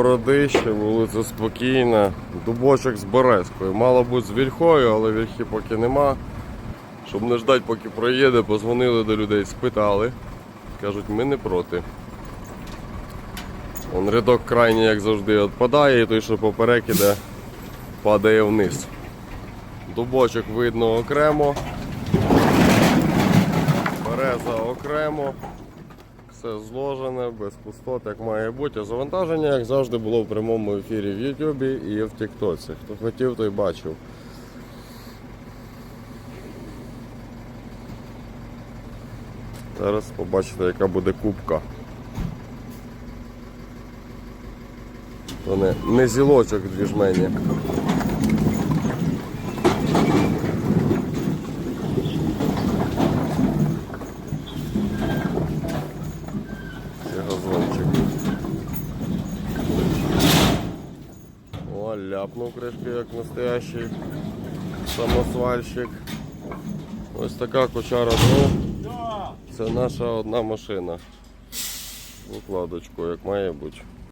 Городище, вулиця спокійна, дубочок з Березкою. Мало бути з вільхою, але вільхи поки нема. Щоб не ждати, поки проїде, позвонили до людей, спитали. Кажуть, ми не проти. Он рядок крайній, як завжди, відпадає, і той, що поперек іде, падає вниз. Дубочок видно окремо. Береза окремо. Все зложене, без пустот, як має бути. Завантаження, як завжди, було в прямому ефірі в Ютубі і в Тіктоці. Хто хотів, той бачив. Зараз побачите, яка буде кубка. То не, не зілочок дві Ляпнув кришки, як настоящий самосвальщик. Ось така кочара дров. Це наша одна машина. Укладочку, як має бути.